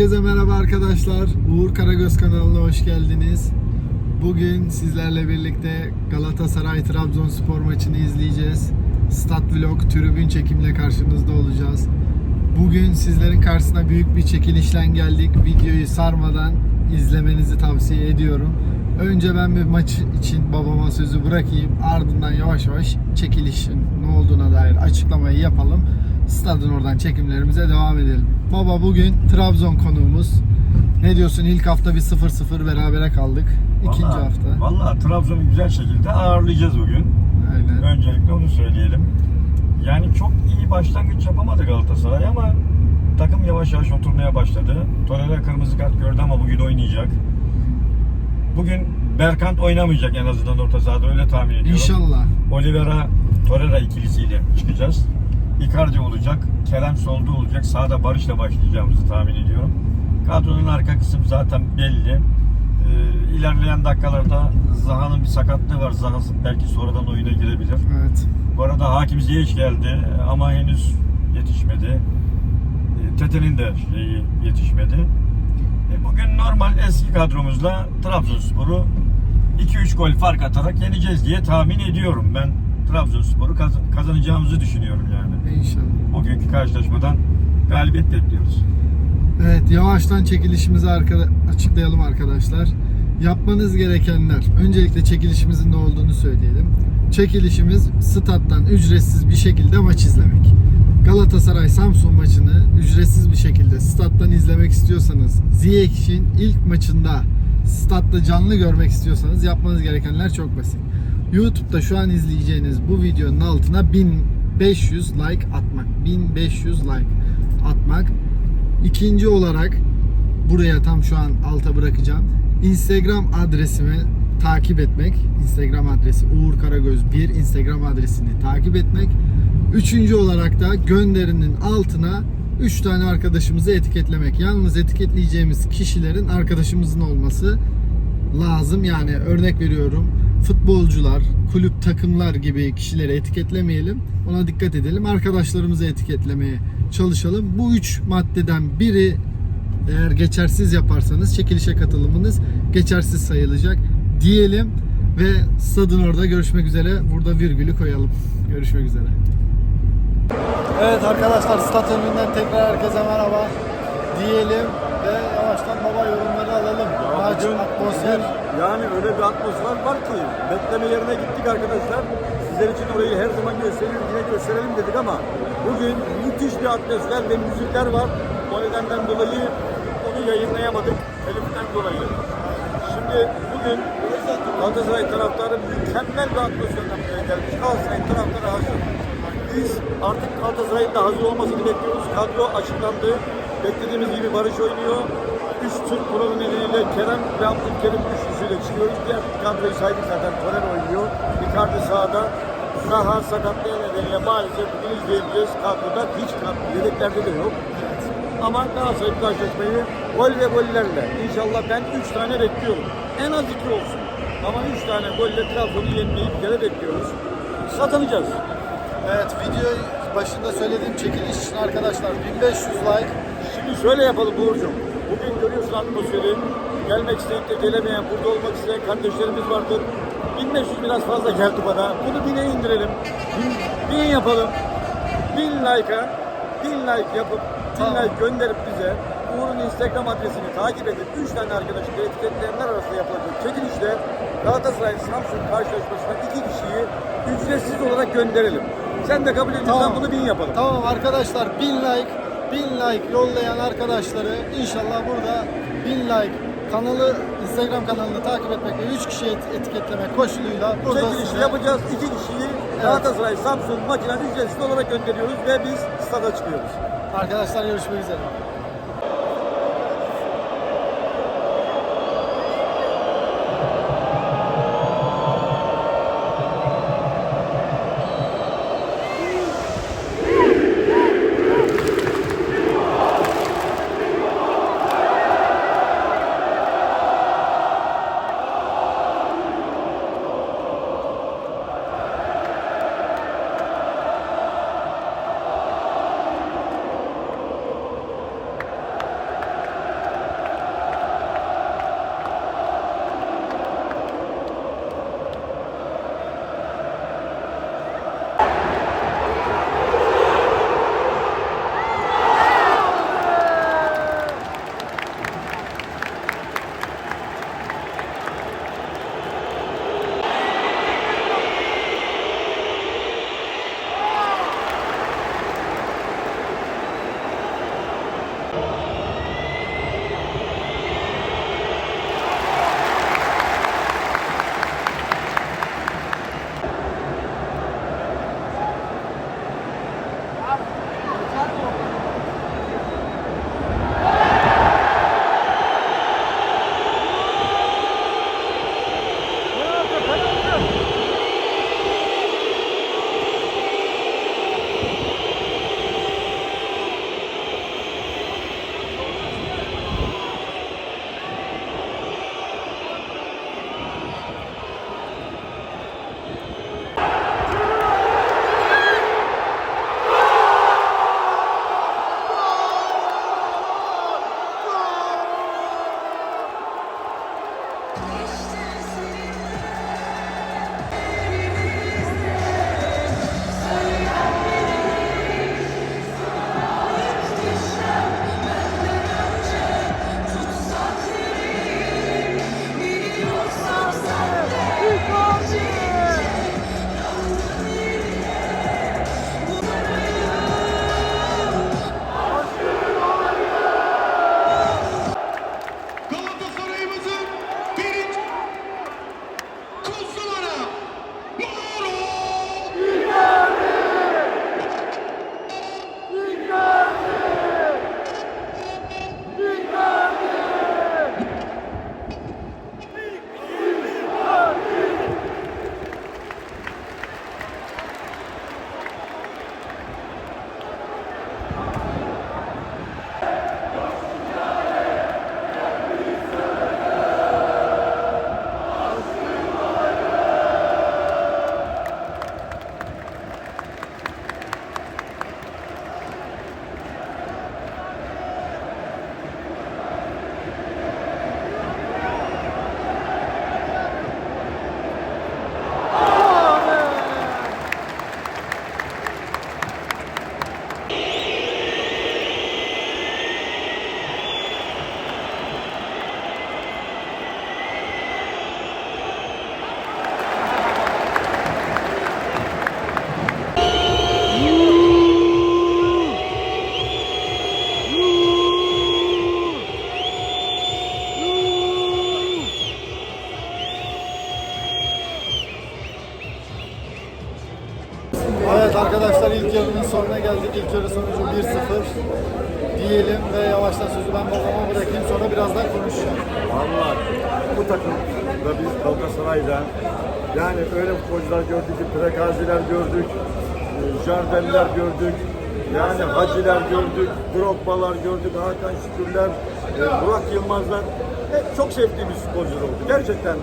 Herkese merhaba arkadaşlar. Uğur Karagöz kanalına hoş geldiniz. Bugün sizlerle birlikte Galatasaray Trabzonspor maçını izleyeceğiz. Stat Vlog tribün çekimle karşınızda olacağız. Bugün sizlerin karşısına büyük bir çekilişle geldik. Videoyu sarmadan izlemenizi tavsiye ediyorum. Önce ben bir maç için babama sözü bırakayım. Ardından yavaş yavaş çekilişin ne olduğuna dair açıklamayı yapalım. Stadın oradan çekimlerimize devam edelim. Baba bugün Trabzon konuğumuz. Ne diyorsun? İlk hafta bir 0-0 berabere kaldık. İkinci Vallahi- hafta. Vallahi Trabzon'u güzel şekilde ağırlayacağız bugün. Aynen. Öncelikle onu söyleyelim. Yani çok iyi başlangıç yapamadı Galatasaray ama takım yavaş yavaş oturmaya başladı. Torreira kırmızı kart gördü ama bugün oynayacak. Bugün Berkant oynamayacak en azından orta sahada öyle tahmin ediyorum. İnşallah. Oliveira Torreira ikilisiyle çıkacağız. Icardi olacak, Kerem solda olacak, sağda Barış'la başlayacağımızı tahmin ediyorum. Kadronun arka kısım zaten belli. Ee, ilerleyen dakikalarda Zaha'nın bir sakatlığı var. Zaha belki sonradan oyuna girebilir. Evet. Bu arada Hakim Ziyech geldi ama henüz yetişmedi. Ee, Tete'nin de şeyi yetişmedi. E, Bugün normal eski kadromuzla Trabzonspor'u 2-3 gol fark atarak yeneceğiz diye tahmin ediyorum. Ben Trabzonspor'u kaz- kazanacağımızı düşünüyorum yani. İnşallah. Bugünkü karşılaşmadan galibiyet bekliyoruz. Evet yavaştan çekilişimizi arka- açıklayalım arkadaşlar. Yapmanız gerekenler. Öncelikle çekilişimizin ne olduğunu söyleyelim. Çekilişimiz stat'tan ücretsiz bir şekilde maç izlemek. Galatasaray Samsun maçını ücretsiz bir şekilde stat'tan izlemek istiyorsanız Ziyech'in ilk maçında statta canlı görmek istiyorsanız yapmanız gerekenler çok basit. YouTube'da şu an izleyeceğiniz bu videonun altına 1500 like atmak. 1500 like atmak. İkinci olarak buraya tam şu an alta bırakacağım. Instagram adresimi takip etmek. Instagram adresi Uğur Karagöz 1 Instagram adresini takip etmek. Üçüncü olarak da gönderinin altına 3 tane arkadaşımızı etiketlemek. Yalnız etiketleyeceğimiz kişilerin arkadaşımızın olması lazım. Yani örnek veriyorum futbolcular, kulüp takımlar gibi kişileri etiketlemeyelim. Ona dikkat edelim. Arkadaşlarımızı etiketlemeye çalışalım. Bu üç maddeden biri eğer geçersiz yaparsanız çekilişe katılımınız geçersiz sayılacak diyelim ve stadın orada görüşmek üzere. Burada virgülü koyalım. Görüşmek üzere. Evet arkadaşlar stat önünden tekrar herkese merhaba diyelim ve yavaştan baba yorumları alalım. Maç, bugün- atmosfer. Yani öyle bir atmosfer var ki bekleme yerine gittik arkadaşlar. Sizler için orayı her zaman gösterelim, yine gösterelim dedik ama bugün müthiş bir atmosfer ve müzikler var. O nedenden dolayı onu yayınlayamadık. Teliften dolayı. Şimdi bugün Galatasaray taraftarı mükemmel bir atmosferden buraya gelmiş. Galatasaray taraftarı hazır. Biz artık Galatasaray'ın da hazır olmasını bekliyoruz. Kadro açıklandı. Beklediğimiz gibi Barış oynuyor. Üç Türk kuralı nedeniyle Kerem ve Abdülkerim üçlüsüyle çıkıyoruz. Diğer kadroyu saydık zaten. Torer oynuyor. Icardi sağda. Zaha sakatlığı nedeniyle maalesef bugün izleyeceğiz. Kadroda hiç kadro. Yedeklerde de yok. Ama Galatasaray bu karşılaşmayı gol ve gollerle inşallah ben 3 tane bekliyorum. En az 2 olsun. Ama 3 tane golle Trabzon'u yenmeyi bir kere bekliyoruz. Kazanacağız. Evet video başında söylediğim çekiliş için arkadaşlar 1500 like şöyle yapalım Uğurcuğum. Bugün görüyorsun atmosferi. Gelmek isteyip de gelemeyen, burada olmak isteyen kardeşlerimiz vardır. 1500 biraz fazla geldi bana. Bunu 1000'e indirelim. 1000, 1000 yapalım. 1000 like'a 1000 like yapıp 1000 Tamam. like gönderip bize Uğur'un Instagram adresini takip edip 3 tane arkadaşı da etiketleyenler arasında yapılacak çekilişte Galatasaray Samsun karşılaşmasına 2 kişiyi ücretsiz olarak gönderelim. Sen de kabul ediyorsan bunu 1000 yapalım. Tamam arkadaşlar 1000 like 1000 like yollayan arkadaşları inşallah burada 1000 like kanalı Instagram kanalını takip etmek ve 3 kişi et- etiketlemek koşuluyla burada Çekilişi size yapacağız. İki kişiyi Galatasaray Samsun maçına ücretsiz olarak gönderiyoruz ve biz stada çıkıyoruz. arkadaşlar görüşmek üzere. Prekaziler gördük, e, Jardel'ler gördük, yani Haciler gördük, Drogba'lar gördük, Hakan Şükürler, e, Burak Yılmazlar. Hep çok sevdiğimiz futbolcular oldu gerçekten.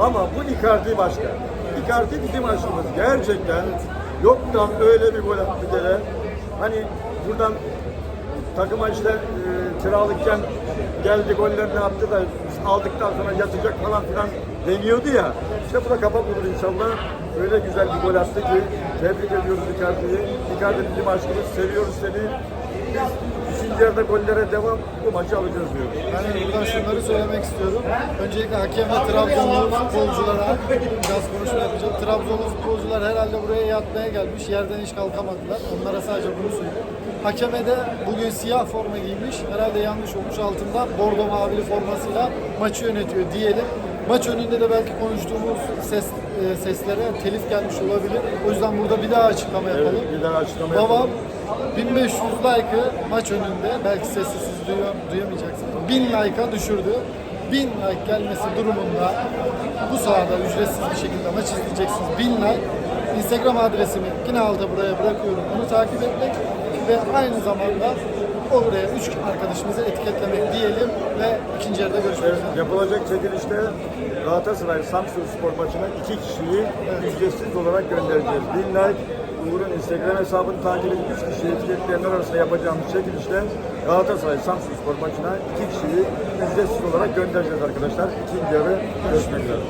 Ama bu Icardi başka. Icardi bizim aşkımız gerçekten. Yoktan öyle bir gol attı kere. Hani buradan takıma işte e, kiralıkken geldi gollerini attı da aldıktan sonra yatacak falan filan deniyordu ya. İşte bu da kapak olur inşallah. Öyle güzel bir gol attı ki tebrik ediyoruz Icardi'yi. Icardi bizim aşkımız. Seviyoruz seni. Biz ikinci yarıda gollere devam bu maçı alacağız diyoruz. Ben buradan şunları söylemek istiyorum. Öncelikle hakem ve Trabzonlu futbolculara biraz konuşma yapacağım. Trabzonlu futbolcular herhalde buraya yatmaya gelmiş. Yerden hiç kalkamadılar. Onlara sadece bunu söyleyeyim. Hakeme de bugün siyah forma giymiş. Herhalde yanlış olmuş altında bordo mavili formasıyla maçı yönetiyor diyelim. Maç önünde de belki konuştuğumuz ses e, seslere telif gelmiş olabilir. O yüzden burada bir daha açıklama yapalım. Evet, bir daha açıklama Babam yapalım. 1500 like'ı maç önünde belki sesi siz duyuyor, duyamayacaksınız. 1000 like'a düşürdü. 1000 like gelmesi durumunda bu sahada ücretsiz bir şekilde maç izleyeceksiniz. 1000 like. Instagram adresimi yine alta buraya bırakıyorum. Onu takip etmek ve aynı zamanda oraya 3 arkadaşımızı etiketlemek diyelim ve ikinci yarıda görüşmek Evet, üzere. yapılacak çekilişte Galatasaray Samsun Spor maçına iki kişiyi ücretsiz olarak göndereceğiz. Bin like Uğur'un Instagram hesabını takip edip üç kişiyi etiketleyenler arasında yapacağımız çekilişte Galatasaray Samsun Spor maçına iki kişiyi ücretsiz olarak göndereceğiz arkadaşlar. İkinci yarı görüşmek üzere.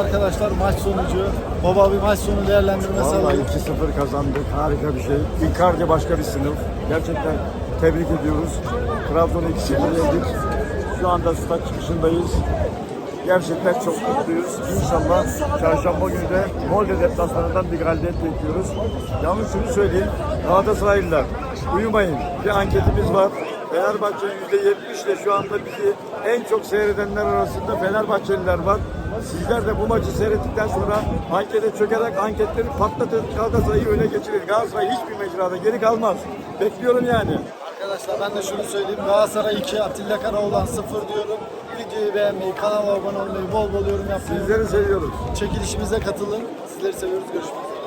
Arkadaşlar maç sonucu. Baba bir maç sonu değerlendirmesi Vallahi alalım. 2-0 kazandık. Harika bir şey. Icardi başka bir sınıf. Gerçekten tebrik ediyoruz. Trabzon'u 2-0 yendik. Şu anda stat çıkışındayız. Gerçekten çok mutluyuz. İnşallah çarşamba günü de Molde deplasmanından bir galibiyet bekliyoruz. Yalnız şunu söyleyeyim. Galatasaraylılar uyumayın. Bir anketimiz var. Fenerbahçe'nin %70 ile şu anda bizi en çok seyredenler arasında Fenerbahçeliler var. Sizler de bu maçı seyrettikten sonra ankete çökerek anketleri patlatın. Galatasaray'ı öne geçirir. Galatasaray hiçbir mecrada geri kalmaz. Bekliyorum yani. Arkadaşlar ben de şunu söyleyeyim. Galatasaray 2, Atilla Karaoğlan 0 diyorum. Videoyu beğenmeyi, kanala abone olmayı, bol bol yorum yapmayı Sizleri seviyoruz. Çekilişimize katılın. Sizleri seviyoruz. Görüşmek üzere.